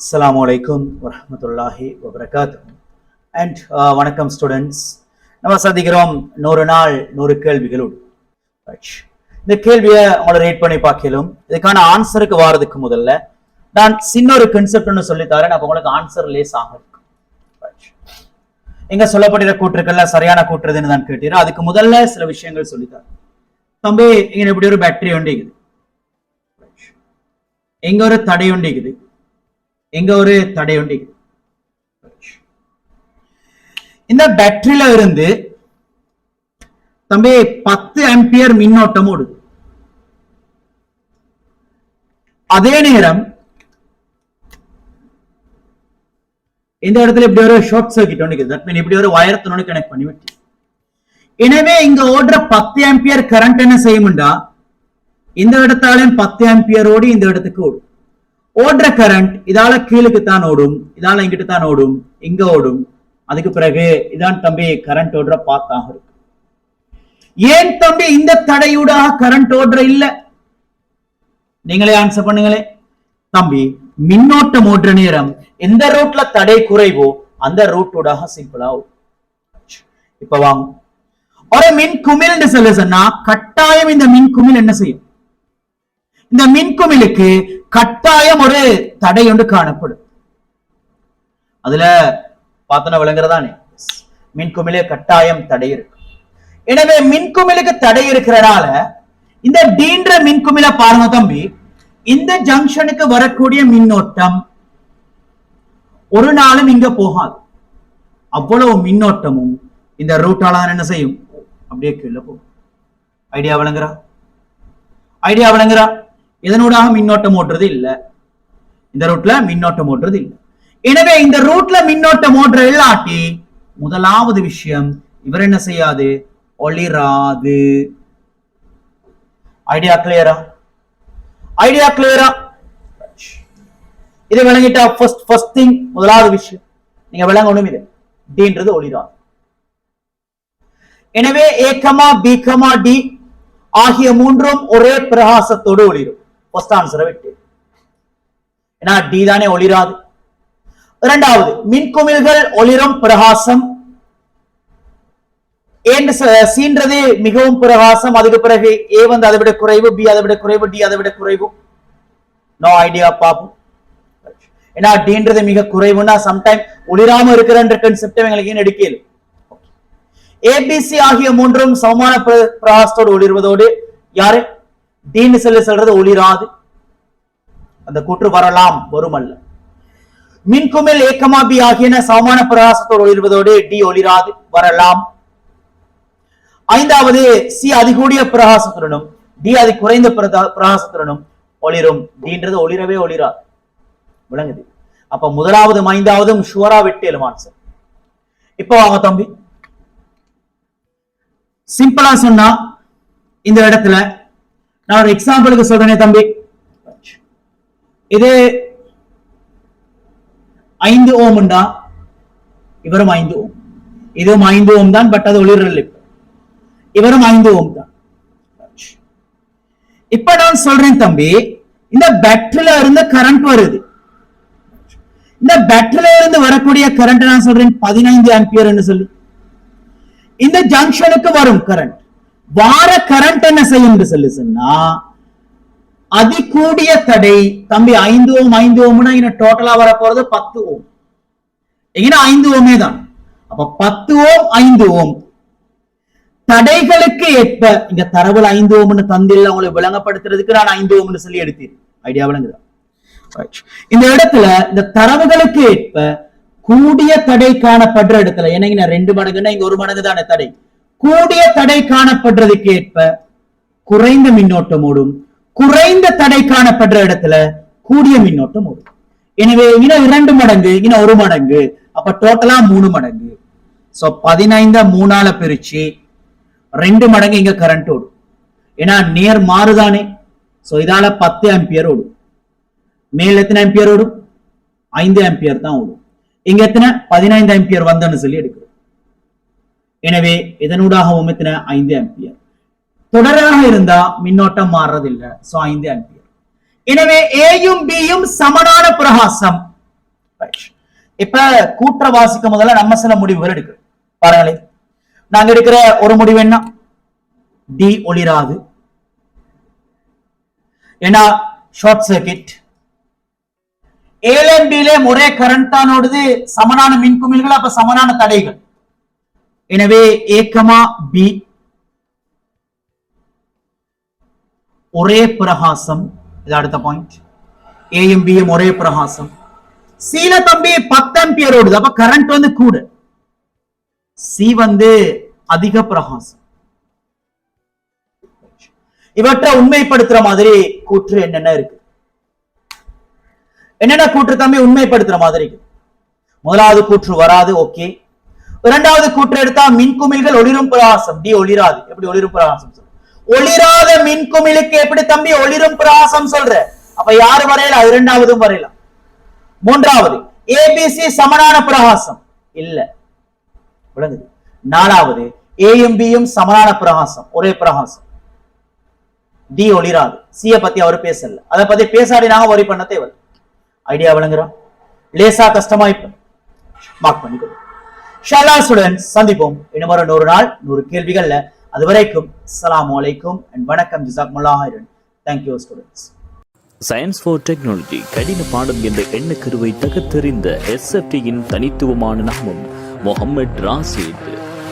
அஸ்லாம் வலைக்கும் வரமத்துல்லாஹி வபரகாத் அண்ட் வணக்கம் ஸ்டூடெண்ட்ஸ் நம்ம சந்திக்கிறோம் நூறு நாள் நூறு கேள்விகளோடு. இந்த கேள்வியை உங்களை ரீட் பண்ணி பார்க்கலும் இதுக்கான ஆன்சருக்கு வாரதுக்கு முதல்ல நான் சின்ன ஒரு கன்செப்ட் ஒன்று சொல்லித்தரேன் அப்போ உங்களுக்கு ஆன்சர் லேஸ் ஆகும். எங்க சொல்லப்படுகிற கூற்றுக்கள்ல சரியான கூற்றுதுன்னு தான் கேட்டீங்கன்னா அதுக்கு முதல்ல சில விஷயங்கள் சொல்லித்தரேன் தம்பி இங்க இப்படி ஒரு பேட்டரி ஒன்று எங்க ஒரு தடை ஒன்று எங்க ஒரு தடை உண்டு. இந்த பேட்டரியில இருந்து தம்பி பத்து ஆம்பியர் மின்னோட்டம் ஓடுது அதே நேரம் இந்த இடத்துல இப்படி ஒரு ஷார்ட் சர்க்கிட் ஒன்று தட் மீன் இப்படி ஒரு வயரத்தினோட கனெக்ட் பண்ணி விட்டு. எனவே இங்க ஓடுற பத்து ஆம்பியர் கரண்ட் என்ன செய்யும்டா இந்த இடத்தாலும் பத்து ஆம்பியரோடு இந்த இடத்துக்கு ஓடும். ஓடுற கரண்ட் இதால கீழுக்கு தான் ஓடும் இதால இங்கிட்டு தான் ஓடும் இங்க ஓடும். அதுக்கு பிறகு இதான் தம்பி கரண்ட் ஓடுற பாத்தாக இருக்கு. ஏன் தம்பி இந்த தடையூடாக கரண்ட் ஓடுற இல்ல? நீங்களே ஆன்சர் பண்ணுங்களே. தம்பி மின்னோட்டம் ஓடுற நேரம் எந்த ரூட்ல தடை குறைவோ அந்த ரூட்டோடாக சிம்பிளா இப்ப வாங்க. ஒரு மின் குமிழ்னு சொல்லு சொன்னா கட்டாயம் இந்த மின் குமிழ் என்ன செய்யும்? இந்த மின்குமிழுக்கு கட்டாயம் ஒரு தடை ஒன்று காணப்படும். அதுல பார்த்தன விளங்குறதானே? மின்குமிழே கட்டாயம் தடை இருக்கு. எனவே மின்குமிழுக்கு தடை இருக்கிறனால இந்த டீன்ற மின்குமிழ பாருங்க தம்பி. இந்த ஜங்ஷனுக்கு வரக்கூடிய மின்னோட்டம் ஒரு நாளும் இங்க போகாது. அவ்வளவு மின்னோட்டமும் இந்த ரூட்டால என்ன செய்யும்? அப்படியே கீழே போகும். ஐடியா விளங்குறா? ஐடியா விளங்குறா? இதனூடாக மின்னோட்டம் ஓட்டுறது இல்ல. இந்த ரூட்ல மின்னோட்டம் ஓட்டுறது இல்ல. எனவே இந்த ரூட்ல மின்னோட்டம் ஓட்டுற இல்லாட்டி முதலாவது விஷயம் இவர் என்ன செய்யாது? ஒளிராது. ஐடியா கிளியரா ஐடியா கிளியரா இது விளங்கிட்டா ஃபர்ஸ்ட் ஃபர்ஸ்ட் திங் முதலாவது விஷயம். நீங்க விளங்கணும் இது. டின்றது ஒளிராது. எனவே ஏகமா பிகமா டி ஆகிய மூன்றும் ஒரே பிரகாசத்தோடு ஒளிரும். ஃபர்ஸ்ட் ஆன்சரை விட்டு. ஏன்னா டி தானே ஒளிராது. இரண்டாவது மின்குமிழ்கள் ஒளிரும் பிரகாசம். என்று சீன்றது மிகவும் பிரகாசம் அதுக்கு பிறகு ஏ வந்து அதை விட குறைவு பி அதை விட குறைவு டி அதை விட குறைவு. நோ ஐடியா பாப்போம் ஏன்னா டின்றது மிக குறைவுன்னா சம்டைம் ஒளிராம இருக்கிறன்ற கன்செப்ட் எங்களுக்கு ஏன் எடுக்கல? ஏபிசி ஆகிய மூன்றும் சமமான பிரகாசத்தோடு ஒளிர்வதோடு யாரு? டீன்னு சொல்லி சொல்றது ஒளிராது. அந்த கூற்று வரலாம் வருமல்ல. மின்குமிழ் ஏக்கமா பி ஆகியன சமமான பிரகாசத்தோடு ஒளிர்வதோடு டி ஒளிராது வரலாம். ஐந்தாவது சி அதிகூடிய பிரகாசத்துடனும் டி அதி குறைந்த பிரகாசத்துடனும் ஒளிரும். டின்றது ஒளிரவே ஒளிராது. விளங்குது. அப்ப முதலாவது ஐந்தாவதும் ஷுவரா விட்டு சார் இப்போ வாங்க தம்பி. சிம்பிளா சொன்னா இந்த இடத்துல நான் ஒரு எக்ஸாம்பிளுக்கு சொல்றேனே தம்பி. இது ஐந்து ஓம்ண்டா இவரும் ஐந்து ஓம். இதுவும் ஐந்து ஓம் தான் பட் அது ஒளிரல் இவரும் ஐந்து ஓம் தான். இப்ப நான் சொல்றேன் தம்பி இந்த பேட்டரியில இருந்து கரண்ட் வருது. இந்த பேட்டரியில இருந்து வரக்கூடிய கரண்ட் நான் சொல்றேன் பதினைந்து ஆம்பியர் சொல்லி. இந்த ஜங்ஷனுக்கு வரும் கரண்ட் வார கரண்ட் என்ன செய்யும் சொல்லி சொன்னா அதிகூடிய தடை தம்பி ஐந்து ஓம் ஐந்து ஓம்னா இங்க டோட்டலா வர போறது பத்து ஓம். எங்கன்னா ஐந்து ஓமே தான். அப்ப பத்து ஓம் ஐந்து ஓம். தடைகளுக்கு ஏற்ப இங்க தரவுல ஐந்து ஓம்னு தந்தில்ல உங்களை விளங்கப்படுத்துறதுக்கு நான் ஐந்து ஓம்னு சொல்லி எடுத்தேன். ஐடியா விளங்குதா? இந்த இடத்துல இந்த தரவுகளுக்கு ஏற்ப கூடிய தடை காணப்படுற இடத்துல ஏன்னா ரெண்டு மடங்குன்னா இங்க ஒரு மடங்கு தானே தடை. கூடிய தடை காணப்படுறதுக்கு ஏற்ப குறைந்த மின்னோட்டம் ஓடும். குறைந்த தடை காணப்படுற இடத்துல கூடிய மின்னோட்டம் ஓடும். எனவே இன்னும் இரண்டு மடங்கு இன்னும் ஒரு மடங்கு அப்ப டோட்டலா மூணு மடங்கு. சோ பதினைந்த மூணால பிரிச்சு ரெண்டு மடங்கு இங்க கரண்ட் ஓடும். ஏன்னா நேர் மாறுதானே. சோ இதால பத்து ஆம்பியர் ஓடும். மேல் எத்தனை ஆம்பியர் ஓடும்? ஐந்து ஆம்பியர் தான் ஓடும். இங்க எத்தனை? பதினைந்து ஆம்பியர் வந்தன்னு சொல்லி எடுக்கும் எனவே இதனூடாக எத்தனை ஐந்து ஆம்பியர். தொடராக இருந்தா மின்னோட்டம் மாறுறதில்லை சோ ஐந்து ஆம்பியர். எனவே ஏயும் பியும் சமனான பிரகாசம். இப்ப கூற்ற வாசிக்க முதல்ல நம்ம சில முடிவுகள் எடுக்கிறோம் பாருங்களேன். நாங்க எடுக்கிற ஒரு முடிவு என்ன? டி ஒளிராது. ஏன்னா ஷார்ட் சர்க்கிட் ஏலேம் ஒரே கரண்ட் தான் ஓடுது சமனான மின்குமிழ்கள் அப்ப சமனான தடைகள். எனவே ஏக்கமா பி ஒரே பிரகாசம். இது அடுத்த பாயிண்ட் ஏயும் பியும் ஒரே பிரகாசம். சீல தம்பி பத்து ஆம்பியர் ஓடுது. அப்ப கரண்ட் வந்து கூட. சி வந்து அதிக பிரகாசம். இவற்றை உண்மைப்படுத்துற மாதிரி கூற்று என்னென்ன இருக்கு? என்னென்ன கூற்று தம்பி? உண்மைப்படுத்துற மாதிரி இருக்கு. முதலாவது கூற்று வராது. ஓகே இரண்டாவது கூற்று எடுத்தா மின்குமிழ்கள் ஒளிரும் பிரகாசம். டி ஒளிராது. எப்படி ஒளிரும் பிரகாசம் ஒளிராத மின்குமிழுக்கு எப்படி தம்பி ஒளிரும் பிரகாசம் சொல்ற? அப்ப யாரு வரையலாம்? இரண்டாவதும் வரையலாம். மூன்றாவது ஏபிசி சமனான பிரகாசம். இல்ல. விளங்குது. நாலாவது ஏயும் பியும் சமனான பிரகாசம். ஒரே பிரகாசம். டி ஒளிராது. சிய பத்தி அவர் பேசல. அதை பத்தி பேசாடி நாங்க ஒரி பண்ண தேவை ஐடியா விளங்குறோம். லேசா கஷ்டமா இப்ப மார்க் பண்ணிக்கோ ஷாலா சந்திப்போம். இன்னும் நூறு நாள் நூறு கேள்விகள்ல அது வரைக்கும் அஸ்ஸலாமு அலைக்கும் அண்ட் வணக்கம் ஜிசாக் முல்லாஹிரன் thank you students science for technology கடின பாடம் என்ற எண்ணக்கருவை தகர்த்தெறிந்த எஸ்எஃப்டியின் தனித்துவமான நாமம் முகமது ராசித்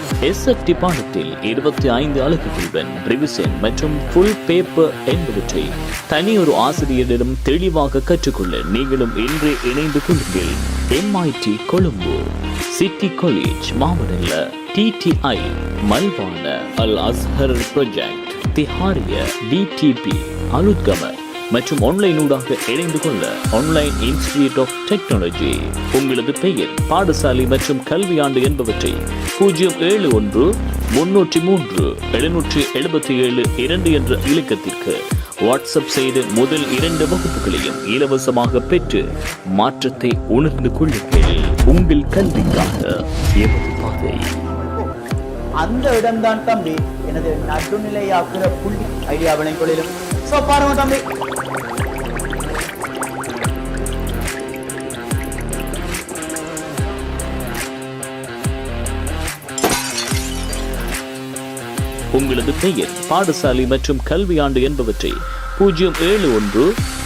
எஸ்எஃப்டி பாடத்தில் இருபத்தி ஐந்து அலகுகளுடன் ரிவிசன் மற்றும் ஃபுல் பேப்பர் என்பவற்றை தனி ஒரு ஆசிரியரிடம் தெளிவாக கற்றுக்கொள்ள நீங்களும் இன்றே இணைந்து கொள்ளுங்கள். MIT Colombo city college Mawanella DTI Malwana Al Azhar project Thihariya DTP Aluthgama மற்றும் ஆன்லைன் ஊடாக இணைந்து கொள்ள ஆன்லைன் இன்ஸ்டிடியூட் ஆஃப் டெக்னாலஜி உங்களது பெயர் பாடசாலை மற்றும் கல்வியாண்டு என்பவற்றை பூஜ்ஜியம் ஏழு ஒன்று முன்னூற்றி மூன்று எழுநூற்றி எழுபத்தி ஏழு இரண்டு என்ற இலக்கத்திற்கு வாட்ஸ்அப் செய்து முதல் இரண்டு வகுப்புகளையும் இலவசமாக பெற்று மாற்றத்தை உணர்ந்து கொள்ளுங்கள். உங்கள் கல்விக்காக எமது பாதை. அந்த இடம்தான் தம்பி எனது நடுநிலையாக்குற புள்ளி ஐடியா விளைக்கொள்ளிலும் ஸோ பாருங்க தம்பி. உங்களது பெயர் பாடசாலை மற்றும் கல்வியாண்டு என்பவற்றை பூஜ்ஜியம் ஏழு ஒன்று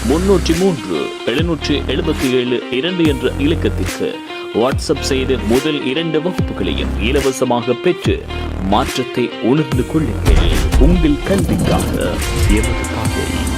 முன்னூற்றி மூன்று எழுநூற்றி எழுபத்தி ஏழு இரண்டு என்ற இலக்கத்திற்கு வாட்ஸ்அப் செய்து முதல் இரண்டு வகுப்புகளையும் இலவசமாக பெற்று மாற்றத்தை உணர்ந்து கொள்ளுங்கள். உங்கள் கல்விக்காக எமது பாதை.